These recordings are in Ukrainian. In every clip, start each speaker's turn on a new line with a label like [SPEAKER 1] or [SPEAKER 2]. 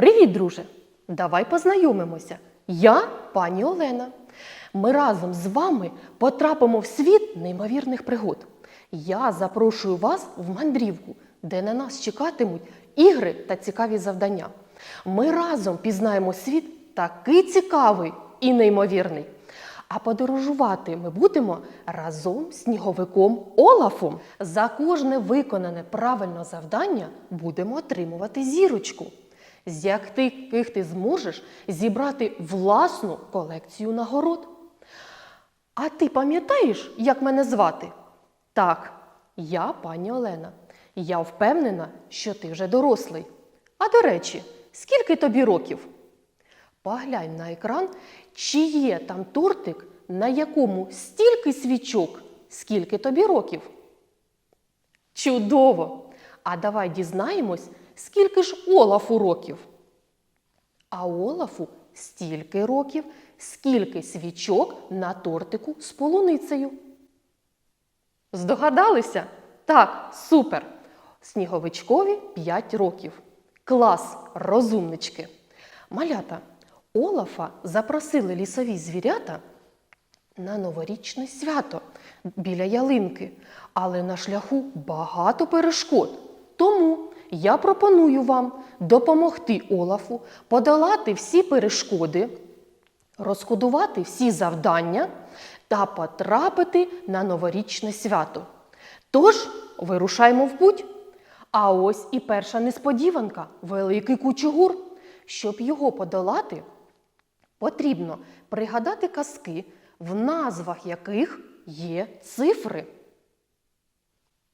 [SPEAKER 1] Привіт, друже! Давай познайомимося. Я пані Олена. Ми разом з вами потрапимо в світ неймовірних пригод. Я запрошую вас в мандрівку, де на нас чекатимуть ігри та цікаві завдання. Ми разом пізнаємо світ такий цікавий і неймовірний. А подорожувати ми будемо разом з сніговиком Олафом. За кожне виконане правильно завдання будемо отримувати зірочку, з яких ти зможеш зібрати власну колекцію нагород. А ти пам'ятаєш, як мене звати? Так, я пані Олена. Я впевнена, що ти вже дорослий. А до речі, скільки тобі років? Поглянь на екран, чи є там тортик, на якому стільки свічок, скільки тобі років. Чудово! А давай дізнаємось, скільки ж Олафу років. А Олафу стільки років, скільки свічок на тортику з полуницею. Здогадалися? Так, супер! Сніговичкові 5 років. Клас, розумнички. Малята, Олафа запросили лісові звірята на новорічне свято біля ялинки, але на шляху багато перешкод. Тому я пропоную вам допомогти Олафу подолати всі перешкоди, розкодувати всі завдання та потрапити на новорічне свято. Тож, вирушаємо в путь. А ось і перша несподіванка великий кучугур. Щоб його подолати, потрібно пригадати казки, в назвах яких є цифри.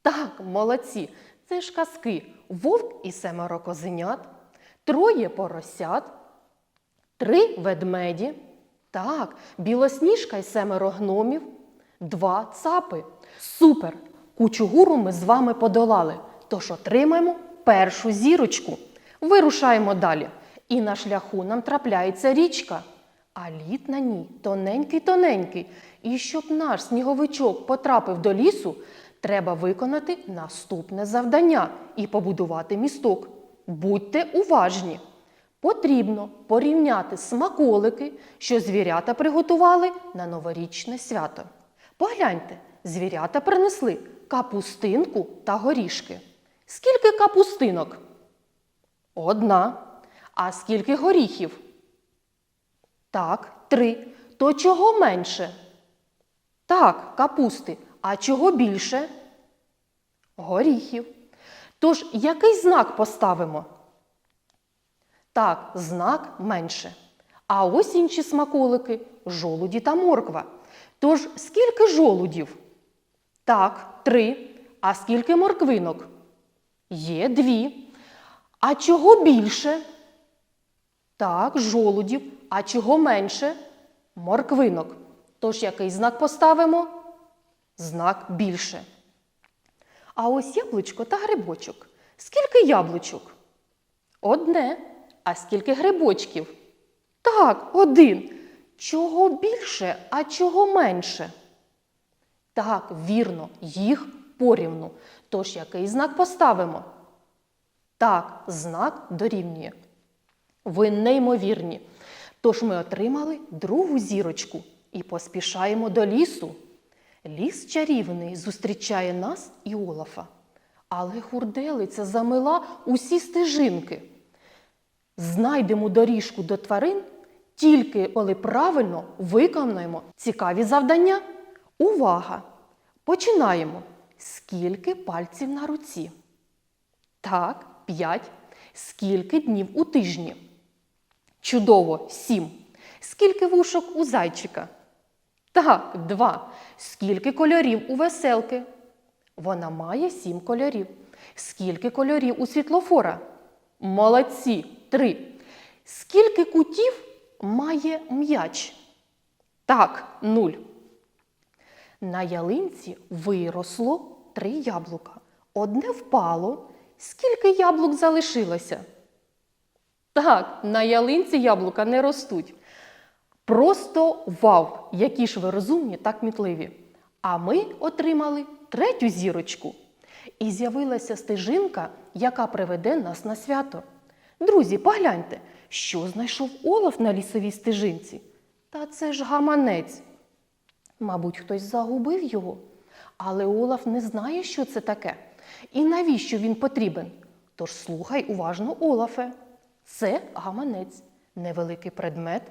[SPEAKER 1] Так, молодці, це ж казки вовк і семеро козенят, троє поросят, три ведмеді, так, білосніжка й семеро гномів, два цапи. Супер! Кучугуру ми з вами подолали, тож отримаємо першу зірочку. Вирушаємо далі. І на шляху нам трапляється річка, а лід на ній тоненький-тоненький. І щоб наш сніговичок потрапив до лісу, треба виконати наступне завдання і побудувати місток. Будьте уважні! Потрібно порівняти смаколики, що звірята приготували на новорічне свято. Погляньте, звірята принесли капустинку та горішки. Скільки капустинок? Одна. А скільки горіхів? Так, три. То чого менше? Так, капусти. А чого більше? Горіхів. Тож, який знак поставимо? Так, знак менше. А ось інші смаколики жолуді та морква. Тож, скільки жолудів? Так, три. А скільки морквинок? Є дві. А чого більше? Так, жолудів. А чого менше? Морквинок. Тож який знак поставимо? Знак більше. А ось яблучко та грибочок. Скільки яблучок? Одне. А скільки грибочків? Так, один. Чого більше, а чого менше? Так, вірно, їх порівну. Тож який знак поставимо? Так, знак дорівнює. Ви неймовірні. Тож ми отримали другу зірочку і поспішаємо до лісу. Ліс чарівний зустрічає нас і Олафа. Але хурделиця замила усі стежинки. Знайдемо доріжку до тварин тільки коли правильно виконаємо цікаві завдання. Увага! Починаємо. Скільки пальців на руці? Так, п'ять. Скільки днів у тижні? Чудово, сім. Скільки вушок у зайчика? Так, два. Скільки кольорів у веселки? Вона має сім кольорів. Скільки кольорів у світлофора? Молодці, три. Скільки кутів має м'яч? Так, нуль. На ялинці виросло три яблука. Одне впало. Скільки яблук залишилося? Так, на ялинці яблука не ростуть. Просто вау! Які ж ви розумні та кмітливі. А ми отримали третю зірочку. І з'явилася стежинка, яка приведе нас на свято. Друзі, погляньте, що знайшов Олаф на лісовій стежинці? Та це ж гаманець. Мабуть, хтось загубив його. Але Олаф не знає, що це таке і навіщо він потрібен. Тож слухай уважно, Олафе. Це гаманець, невеликий предмет,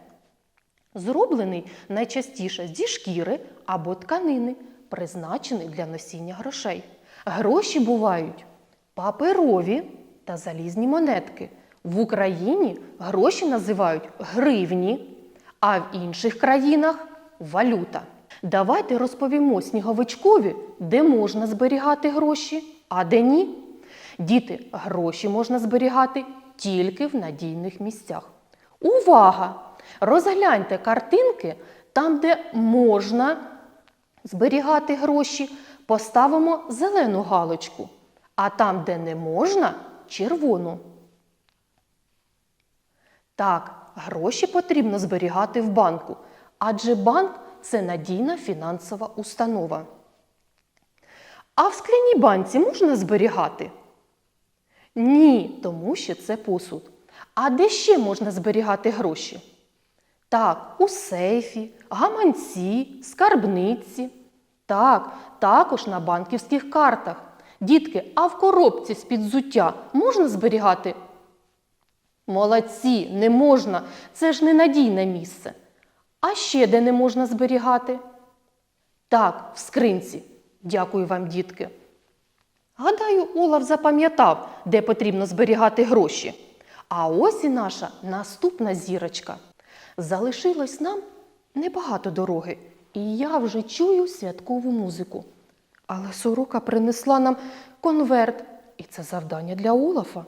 [SPEAKER 1] зроблений найчастіше зі шкіри або тканини, призначений для носіння грошей. Гроші бувають паперові та залізні монетки. В Україні гроші називають гривні, а в інших країнах валюта. Давайте розповімо сніговичкові, де можна зберігати гроші, а де ні. Діти, гроші можна зберігати тільки в надійних місцях. Увага! Розгляньте картинки там, де можна зберігати гроші, поставимо зелену галочку, а там, де не можна, червону. Так, гроші потрібно зберігати в банку, адже банк це надійна фінансова установа. А в скляній банці можна зберігати? Ні, тому що це посуд. А де ще можна зберігати гроші? Так, у сейфі, гаманці, скарбниці. Так, також на банківських картах. Дітки, а в коробці з-під взуття можна зберігати? Молодці, не можна. Це ж ненадійне місце. А ще де не можна зберігати? Так, в скринці. Дякую вам, дітки. Гадаю, Олаф запам'ятав, де потрібно зберігати гроші. А ось і наша наступна зірочка. Залишилось нам небагато дороги, і я вже чую святкову музику. Але сорока принесла нам конверт, і це завдання для Олафа.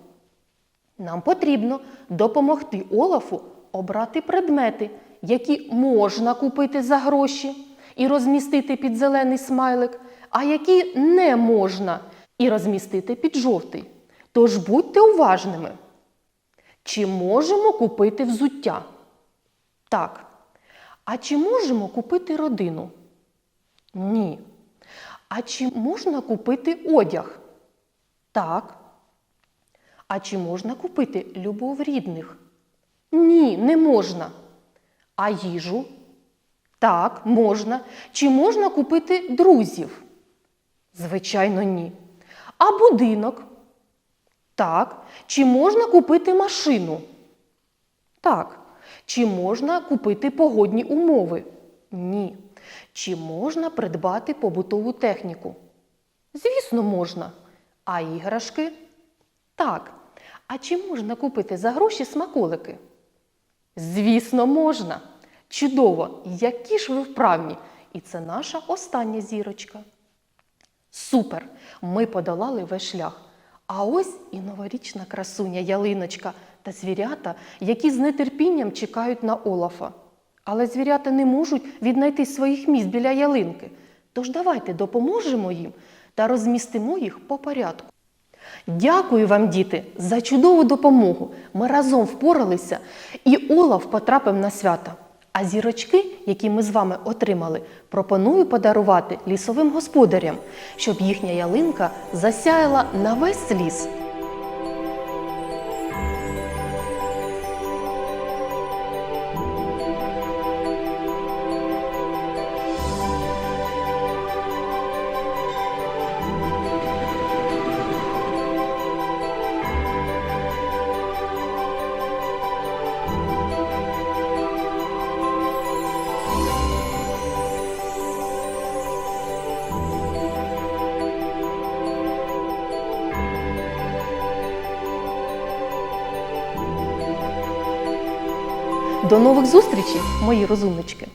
[SPEAKER 1] Нам потрібно допомогти Олафу обрати предмети, які можна купити за гроші і розмістити під зелений смайлик, а які не можна і розмістити під жовтий. Тож будьте уважними. Чи можемо купити взуття? Так. А чи можемо купити родину? Ні. А чи можна купити одяг? Так. А чи можна купити любов рідних? Ні, не можна. А їжу? Так, можна. Чи можна купити друзів? Звичайно, ні. А будинок? Так. Чи можна купити машину? Так. Чи можна купити погодні умови? Ні. Чи можна придбати побутову техніку? Звісно, можна. А іграшки? Так. А чи можна купити за гроші смаколики? Звісно, можна. Чудово! Які ж ви вправні! І це наша остання зірочка. Супер! Ми подолали весь шлях. А ось і новорічна красуня ялиночка та звірята, які з нетерпінням чекають на Олафа. Але звірята не можуть віднайти своїх місць біля ялинки. Тож давайте допоможемо їм та розмістимо їх по порядку. Дякую вам, діти, за чудову допомогу. Ми разом впоралися, і Олаф потрапив на свята. А зірочки, які ми з вами отримали, пропоную подарувати лісовим господарям, щоб їхня ялинка засяяла на весь ліс. До нових зустрічей, мої розумнички!